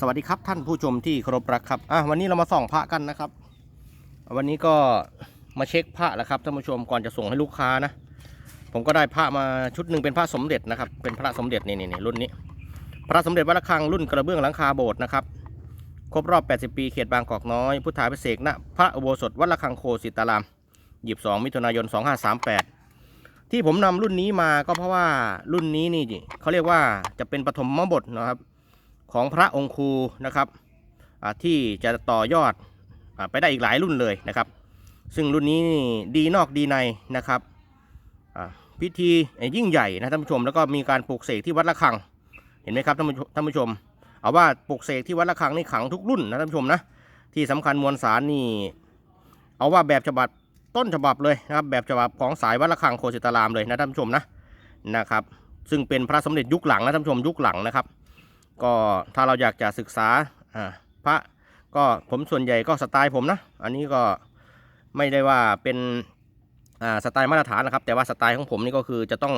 สวัสดีครับท่านผู้ชมที่เคารพรักครับอะวันนี้เรามาส่องพระกันนะครับ วันนี้ก็มาเช็คพระแล้วครับท่านผู้ชมก่อนจะส่งให้ลูกค้านะ ผมก็ได้พระมาชุดหนึ่งเป็นพระสมเด็จนะครับ เป็นพระสมเด็จนี่นี่รุ่นนี้ พระสมเด็จวัดระฆังรุ่นกระเบื้องหลังคาโบสถ์นะครับ ครบรอบ 80 ปีเขตบางกอกน้อย พุทธาพิเศษกณพระอุโบสถวัดระฆังโคสิตาราม22มิถุนายน 2538 ที่ผมนำรุ่นนี้มาก็เพราะว่ารุ่นนี้นี่เขาเรียกว่าจะเป็นปฐมบทนะครับ ของพระองคูนะครับที่จะต่อยอดอไปได้อีกหลายรุ่นเลยนะครับ ซึ่งรุ่นนี้ดีนอกดีในนะครับพิธียิ่งใหญ่นะท่านผู้ชมแล้วก็มีการปลูกเสกที่วัดระฆังเห็นไหมครับท่านผู้ชมท่านชมเอาว่าปลูกเสกที่วัดระฆังนี่ขังทุกรุ่นนะท่านผู้ชมนะที่สำคัญมวลสารนี่เอาว่าแบบฉบับต้นฉบับเลยนะครับแบบฉบับของสายวัดระฆังโคสิตารามเลยนะท่านผู้ชมนะนะครับ ซึ่งเป็นพระสมเด็จยุคหลังนะท่านผู้ชมยุคหลังนะครับ ก็ถ้าเราอยากจะศึกษาพระก็ผมส่วนใหญ่ก็สไตล์ผมนะ อันนี้ก็ไม่ได้ว่าเป็นสไตล์มาตรฐานนะครับ แต่ว่าสไตล์ของผมนี่ก็คือจะต้อง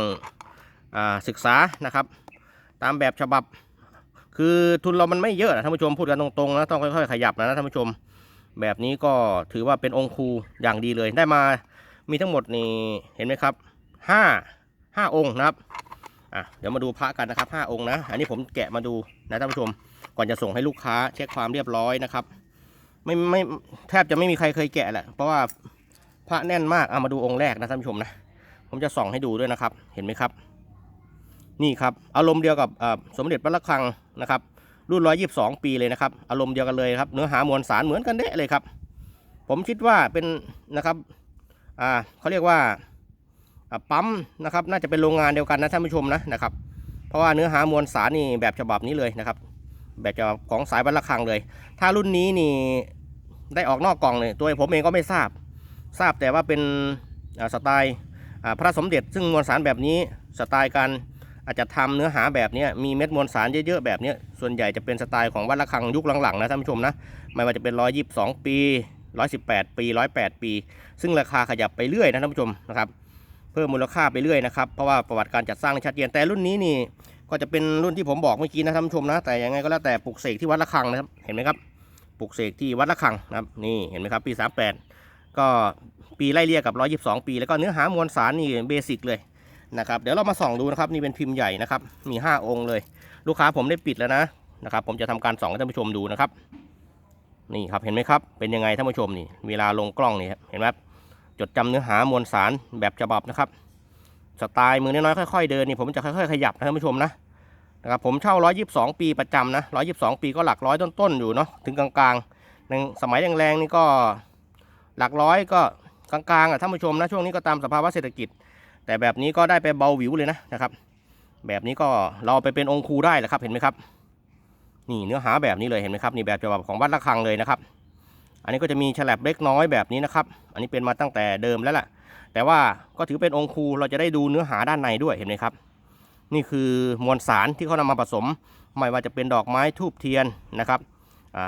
อศึกษานะครับ ตามแบบฉบับ คือทุนเรามันไม่เยอะนะท่านผู้ชมพูดกันตรงๆนะต้องค่อยๆขยับนะท่านผู้ชม แบบนี้ก็ถือว่าเป็นองค์ครูอย่างดีเลยได้มามีทั้งหมดนี่เห็นไหมครับห้าห้าองค์นะครับ อะเดี๋ยวมาดูพระกันนะครับ5องค์นะ อันนี้ผมแกะมาดูนะท่านผู้ชม ก่อนจะส่งให้ลูกค้าเช็คความเรียบร้อยนะครับ ไม่ไม่แทบจะไม่มีใครเคยแกะแหละ เพราะว่าพระแน่นมากเอามาดูองค์แรกนะท่านผู้ชมนะ ผมจะส่องให้ดูด้วยนะครับ เห็นไหมครับ นี่ครับ อารมณ์เดียวกับสมเด็จพระระฆังนะครับ รุ่น122ปีเลยนะครับ อารมณ์เดียวกันเลยครับ เนื้อหามวลสารเหมือนกันเด้เลยครับ ผมคิดว่าเป็นนะครับ อ่าเขาเรียกว่า ปั๊มนะครับน่าจะเป็นโรงงานเดียวกันนะท่านผู้ชมนะนะครับ เพราะว่าเนื้อหามวลสารนี่แบบฉบับนี้เลยนะครับ แบบฉบับของสายวัดระฆังเลย ถ้ารุ่นนี้นี่ได้ออกนอกกล่องเนี่ยตัวผมเองก็ไม่ทราบ ทราบแต่ว่าเป็นสไตล์พระสมเด็จซึ่งมวลสารแบบนี้สไตล์การอาจจะทำเนื้อหาแบบนี้มีเม็ดมวลสารเยอะๆแบบนี้ส่วนใหญ่จะเป็นสไตล์ของวัดระฆังยุคหลังๆนะท่านผู้ชมนะไม่ว่าจะเป็น 122 ปี 118 ปี 108 ปี ซึ่งราคาขยับไปเรื่อยนะท่านผู้ชมนะครับ พิ่มมูลค่าไปเรื่อยนะครับเพราะว่าประวัติการจัดสร้างชัดเจนแต่รุ่นนี้นี่ก็จะเป็นรุ่นที่ผมบอกเมื่อกี้นะท่านผู้ชมนะแต่ยังไงก็แล้วแต่ปลุกเสกที่วัดระฆังนะครับเห็นไหมครับปลุกเสกที่วัดระฆังนะครับนี่เห็นไหมครับปี 38 ก็ปีไล่เลี่ยกับ 122 ปี แล้วก็เนื้อหามวลสารนี่เบสิกเลยนะครับเดี๋ยวเรามาส่องดูนะครับนี่เป็นพิมพ์ใหญ่นะครับมี 5 องค์เลย ลูกค้าผมได้ปิดแล้วนะนะครับผมจะทำการส่องให้ท่านผู้ชมดูนะครับนี่ครับเห็นไหมครับเป็นยังไงท่านผู้ชมนี่เวลาลงกล้องนี่เห็นไหมครับ จดจำเนื้อหามวลสารแบบฉบับนะครับ สไตล์มือน้อยๆค่อยๆเดินนี่ผมจะค่อยๆขยับนะท่านผู้ชมนะนะครับผมเช่า 122 ปีประจำนะ 122 ปีก็หลักร้อยต้นๆอยู่เนาะถึงกลางๆในสมัยแรงๆนี่ก็หลักร้อยก็กลางๆอะท่านผู้ชมนะช่วงนี้ก็ตามสภาวะเศรษฐกิจ แต่แบบนี้ก็ได้ไปเบาหวิวเลยนะนะครับ แบบนี้ก็เราเอาไปเป็นองค์ครูได้แหละครับเห็นไหมครับ นี่เนื้อหาแบบนี้เลยเห็นไหมครับนี่แบบฉบับของวัดระฆังเลยนะครับ อันนี้ก็จะมีฉลับเล็กน้อยแบบนี้นะครับ อันนี้เป็นมาตั้งแต่เดิมแล้วล่ะ แต่ว่าก็ถือเป็นองค์ครูเราจะได้ดูเนื้อหาด้านในด้วยเห็นไหมครับ นี่คือมวลสารที่เขานำมาผสม ไม่ว่าจะเป็นดอกไม้ทูบเทียนนะครับอ่า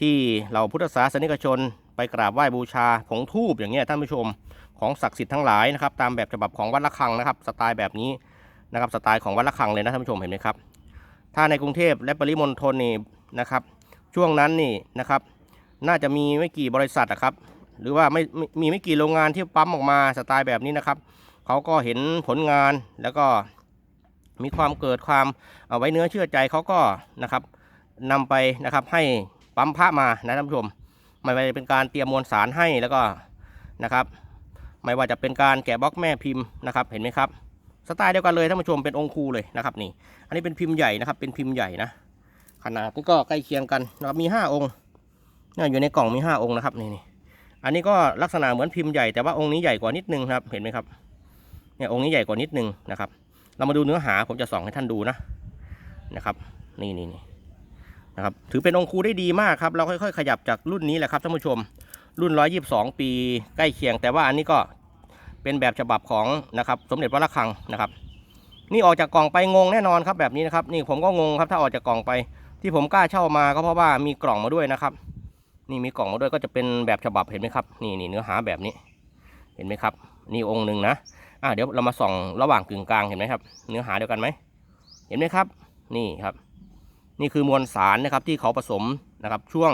ที่เราพุทธศาสนิกชนไปกราบไหว้บูชาผงทูบอย่างเงี้ยท่านผู้ชมของศักดิ์สิทธิ์ทั้งหลายนะครับ ตามแบบฉบับของวัดระฆังนะครับ สไตล์แบบนี้นะครับสไตล์ของวัดระฆังเลยนะท่านผู้ชมเห็นไหมครับ ถ้าในกรุงเทพและปริมณฑลนี่นะครับ ช่วงนั้นนี่นะครับ น่าจะมีไม่กี่บริษัทอะครับ หรือว่าไม่มีไม่กี่โรงงานที่ปั๊มออกมาสไตล์แบบนี้นะครับเขาก็เห็นผลงานแล้วก็มีความเกิดความเอาไว้เนื้อเชื่อใจเขาก็นะครับนำไปนะครับให้ปั๊มพระมานะท่านผู้ชม ไม่ว่าจะเป็นการเตรียมมวลสารให้แล้วก็นะครับ ไม่ว่าจะเป็นการแกะบล็อกแม่พิมพ์นะครับ เห็นไหมครับ สไตล์เดียวกันเลยท่านผู้ชมเป็นองค์ครูเลยนะครับนี่ อันนี้เป็นพิมพ์ใหญ่นะครับ เป็นพิมพ์ใหญ่นะขนาดนี่ก็ใกล้เคียงกันนะครับมีห้าองค์ เนี่ยอยู่ในกล่องมีห้าองค์นะครับนี่นี่อันนี้ก็ลักษณะเหมือนพิมพ์ใหญ่แต่ว่าองค์นี้ใหญ่กว่านิดนึงครับเห็นไหมครับเนี่ยองค์นี้ใหญ่กว่านิดนึงนะครับ เรามาดูเนื้อหาผมจะส่องให้ท่านดูนะนะครับ นี่นี่นี่นะครับถือเป็นองค์ครูได้ดีมากครับ เราค่อยๆ ขยับจากรุ่นนี้แหละครับท่านผู้ชม รุ่น 122 ปีใกล้เคียง แต่ว่าอันนี้ก็เป็นแบบฉบับของนะครับสมเด็จพระระฆังนะครับ นี่ออกจากกล่องไปงงแน่นอนครับแบบนี้นะครับ นี่ผมก็งงครับถ้าออกจากกล่องไป ที่ผมกล้าเช่ามาก็เพราะว่ามีกล่องมาด้วยนะครับ นี่มีกล่องมาด้วยก็จะเป็นแบบฉบับเห็นไหมครับ นี่นี่เนื้อหาแบบนี้ เห็นไหมครับ นี่องค์หนึ่งนะ อ่าเดี๋ยวเรามาส่องระหว่างกึ่งกลางเห็นไหมครับ เนื้อหาเดียวกันไหม เห็นไหมครับ นี่ครับ นี่คือมวลสารนะครับที่เขาผสมนะครับช่วง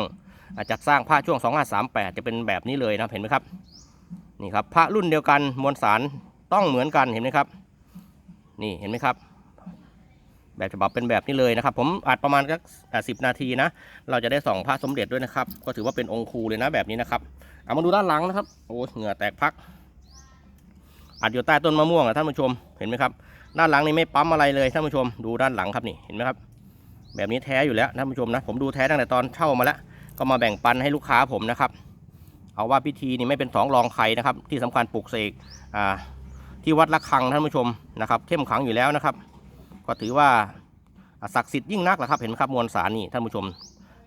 อาจัดสร้างพระช่วง 2538 จะเป็นแบบนี้เลยนะเห็นไหมครับ นี่ครับพระรุ่นเดียวกันมวลสารต้องเหมือนกันเห็นไหมครับ นี่เห็นไหมครับ แบบฉบับเป็นแบบนี้เลยนะครับ ผมอัดประมาณสักสิบนาทีนะ เราจะได้สองพระสมเด็จด้วยนะครับ ก็ถือว่าเป็นองค์ครูเลยนะแบบนี้นะครับ เอามาดูด้านหลังนะครับ โอ้เหงื่อแตกพัก อัดอยู่ใต้ต้นมะม่วงอะท่านผู้ชม เห็นไหมครับ ด้านหลังนี่ไม่ปั๊มอะไรเลยท่านผู้ชม ดูด้านหลังครับนี่เห็นไหมครับ แบบนี้แท้อยู่แล้วท่านผู้ชมนะ ผมดูแท้ตั้งแต่ตอนเช่ามาแล้ว ก็มาแบ่งปันให้ลูกค้าผมนะครับ เอาว่าพิธีนี่ไม่เป็นสองรองใครนะครับ ที่สำคัญปลุกเสกที่วัดละคังท่านผู้ชมนะครับ เข้มขังอยู่แล้วนะครับ ก็ถือว่าศักดิ์สิทธิ์ยิ่งนักแหละครับเห็นไหมครับมวลสารนี่ท่านผู้ชม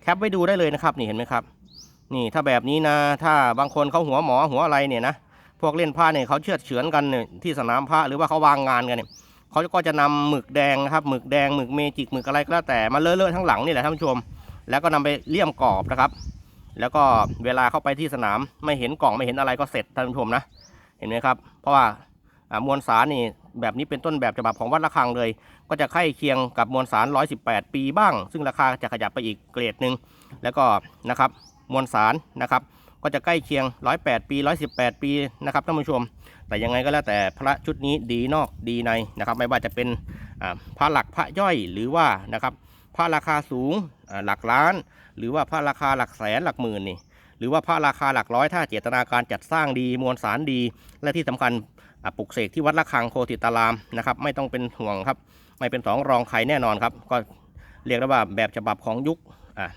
แคปไว้ดูได้เลยนะครับนี่เห็นไหมครับ นี่ถ้าแบบนี้นะ ถ้าบางคนเขาหัวหมอหัวอะไรเนี่ยนะพวกเล่นผ้าเนี่ยเขาเชือดเฉือนกันเนี่ยที่สนามผ้าหรือว่าเขาวางงานกันเนี่ยเขาก็จะนำหมึกแดงนะครับหมึกแดงหมึกเมจิกหมึกอะไรก็แล้วแต่มาเลอะๆทั้งหลังนี่แหละท่านผู้ชม แล้วก็นำไปเลี่ยมกรอบนะครับ แล้วก็เวลาเข้าไปที่สนามไม่เห็นกล่องไม่เห็นอะไรก็เสร็จท่านผู้ชมนะ เห็นไหมครับ เพราะว่า มวลสารนี่แบบนี้เป็นต้นแบบฉบับของวัดระฆังเลย ก็จะใกล้เคียงกับมวลสาร 118 ปีบ้าง ซึ่งราคาจะขยับไปอีกเกรดหนึ่งแล้วก็นะครับมวลสารนะครับก็จะใกล้เคียง 108 ปี 118 ปีนะครับท่านผู้ชม แต่ยังไงก็แล้วแต่พระชุดนี้ดีนอกดีในนะครับ ไม่ว่าจะเป็นพระหลักพระย่อยหรือว่านะครับพระราคาสูงหลักล้าน หรือว่าพระราคาหลักแสนหลักหมื่นนี่หรือว่าพระราคาหลักร้อยถ้าเจตนาการจัดสร้างดีมวลสารดี และที่สำคัญ ปลุกเสกที่วัดระฆังโคติตารามนะครับไม่ต้องเป็นห่วงครับ ไม่เป็นสองรองใครแน่นอนครับ ก็เรียกได้ว่าแบบฉบับของยุคอะ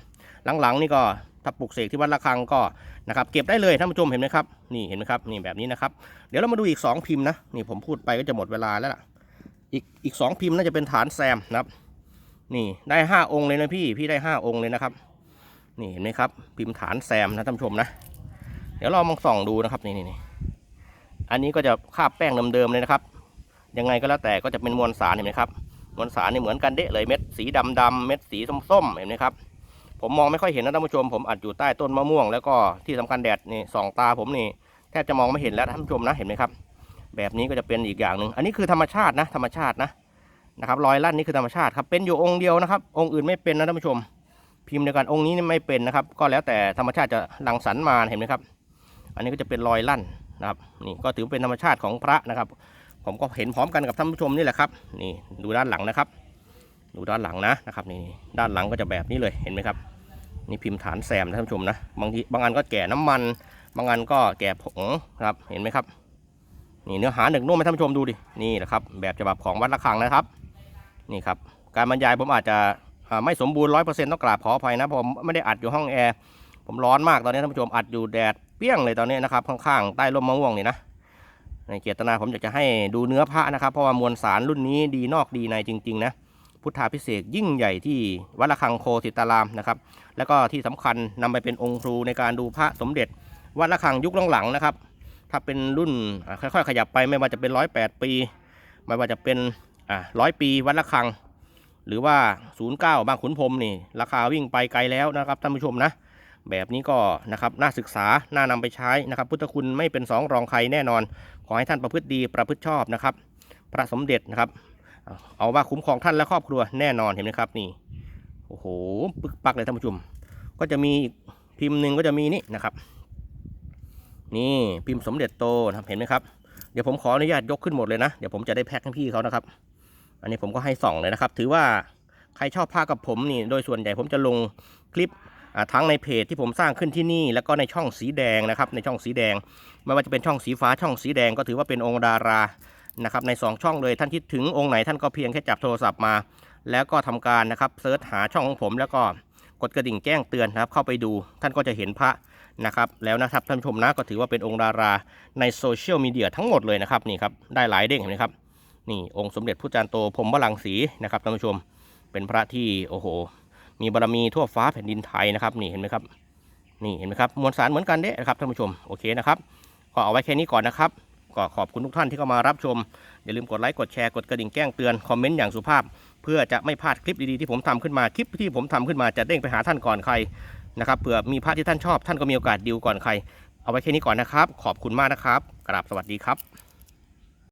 หลังๆนี่ก็ถ้าปลุกเสกที่วัดระฆังก็นะครับเก็บได้เลยท่านผู้ชมเห็นไหมครับนี่เห็นไหมครับนี่แบบนี้นะครับ เดี๋ยวเรามาดูอีก 2 พิมพ์นะนี่ผมพูดไปก็จะหมดเวลาแล้วล่ะอีกอีกสองพิมพ์น่าจะเป็นฐานแซมนะครับ นี่ได้ 5 องค์เลยนะพี่พี่ได้ 5 องค์เลยนะครับ นี่เห็นไหมครับ พิมพ์ฐานแซมนะท่านผู้ชมนะ เดี๋ยวเรามองส่องดูนะครับนี่นี่ อันนี้ก็จะคาบแป้งเดิมๆเลยนะครับ ยังไงก็แล้วแต่ก็จะเป็นมวลสารเห็นไหมครับ มวลสารนี่เหมือนกันเดะเลยเม็ดสีดำๆเม็ดสีส้มๆเห็นไหมครับ ผมมองไม่ค่อยเห็นนะท่านผู้ชม ผมอัดอยู่ใต้ต้นมะม่วง แล้วก็ที่สำคัญแดดนี่ส่องตาผมนี่แทบจะมองไม่เห็นแล้วท่านผู้ชมนะเห็นไหมครับ แบบนี้ก็จะเป็นอีกอย่างหนึ่งอันนี้คือธรรมชาตินะธรรมชาตินะนะครับรอยลั่นนี่คือธรรมชาติครับเป็นอยู่องค์เดียวนะครับ องค์อื่นไม่เป็นนะท่านผู้ชม พิมพ์เดียวกันองค์นี้ไม่เป็นนะครับ ก็แล้วแต่ธรรมชาติจะรังสรรค์มาเห็นไหมครับ อันนี้ก็จะเป็นรอยลั่น นะครับนี่ก็ถือเป็นธรรมชาติของพระนะครับ ผมก็เห็นพร้อมกันกับท่านผู้ชมนี่แหละครับนี่ดูด้านหลังนะครับ ดูด้านหลังนะนะครับนี่ด้านหลังก็จะแบบนี้เลยเห็นไหมครับนี่พิมพ์ฐานแซมนะท่านผู้ชมนะบางทีบางอันก็แก่น้ำมัน บางอันก็แก่ผงครับเห็นไหมครับนี่เนื้อหาหนึ่งนุ่มให้ท่านผู้ชมดูดินี่แหละครับแบบฉบับของวัดระฆังนะครับนี่ครับการบรรยายผมอาจจะไม่สมบูรณ์ร้อยเปอร์เซ็นต์ต้องกราบขออภัยนะผมไม่ได้อัดอยู่ห้องแอร์ผมร้อนมากตอนนี้ท่านผู้ชมอัดอยู่แดด ปรี้ยงเลยตอนนี้นะครับข้างๆใต้ร่มมะม่วงนี่นะในเจตนาผมอยากจะให้ดูเนื้อพระนะครับ เพราะว่ามวลสารรุ่นนี้ดีนอกดีในจริงๆนะพุทธาพิเศษยิ่งใหญ่ที่วัดระฆังโคสิตารามนะครับ แล้วก็ที่สำคัญนำไปเป็นองค์ครูในการดูพระสมเด็จ วัดระฆังยุคหลังๆนะครับ ถ้าเป็นรุ่นค่อยๆ ขยับไปไม่ว่าจะเป็นร้อยแปดปี ไม่ว่าจะเป็นอ่าร้อยปีวัดระฆัง หรือว่า 09 บางขุนพรมนี่ ราคาวิ่งไปไกลแล้วนะครับท่านผู้ชมนะ แบบนี้ก็นะครับน่าศึกษา น่านำไปใช้นะครับ พุทธคุณไม่เป็นสองรองใครแน่นอน ขอให้ท่านประพฤติดีประพฤติชอบนะครับ พระสมเด็จนะครับ เอาว่าคุ้มครองท่านและครอบครัวแน่นอนเห็นไหมครับนี่โอ้โหปึกปักเลยท่านผู้ชมก็จะมีพิมพ์หนึ่งก็จะมีนี่นะครับนี่พิมพ์สมเด็จโตนะครับเห็นไหมครับเดี๋ยวผมขออนุญาตยกขึ้นหมดเลยนะ เดี๋ยวผมจะได้แพ็คให้พี่เขานะครับ อันนี้ผมก็ให้ส่องเลยนะครับ ถือว่าใครชอบผ้ากับผมนี่ โดยส่วนใหญ่ผมจะลงคลิป ทั้งในเพจที่ผมสร้างขึ้นที่นี่ แล้วก็ในช่องสีแดงนะครับในช่องสีแดง ไม่ว่าจะเป็นช่องสีฟ้าช่องสีแดงก็ถือว่าเป็นองค์ดารานะครับใน 2 ช่องเลยท่านคิดถึงองค์ไหนท่านก็เพียงแค่จับโทรศัพท์มา แล้วก็ทำการนะครับเซิร์ชหาช่องของผมแล้วก็กดกระดิ่งแจ้งเตือนนะครับ เข้าไปดูท่านก็จะเห็นพระนะครับ แล้วนะครับท่านชมนะก็ถือว่าเป็นองค์ดาราในโซเชียลมีเดียทั้งหมดเลยนะครับนี่ครับได้หลายเด้งเห็นไหมครับนี่องค์สมเด็จพระจารย์โตพรหมวรังสีนะครับท่านผู้ชมเป็นพระที่โอ้โห มีบารมีทั่วฟ้าแผ่นดินไทยนะครับนี่เห็นไหมครับนี่เห็นไหมครับมวลสารเหมือนกันเด้นะครับท่านผู้ชมโอเคนะครับก็เอาไว้แค่นี้ก่อนนะครับก็ขอบคุณทุกท่านที่เข้ามารับชม อย่าลืมกดไลค์กดแชร์กดกระดิ่งแจ้งเตือนคอมเมนต์อย่างสุภาพ เพื่อจะไม่พลาดคลิปดีๆที่ผมทำขึ้นมาคลิปที่ผมทำขึ้นมาจะเด้งไปหาท่านก่อนใครนะครับเผื่อมีพระที่ท่านชอบท่านก็มีโอกาสดิวก่อนใคร เอาไว้แค่นี้ก่อนนะครับ ขอบคุณมากนะครับกราบสวัสดีครับ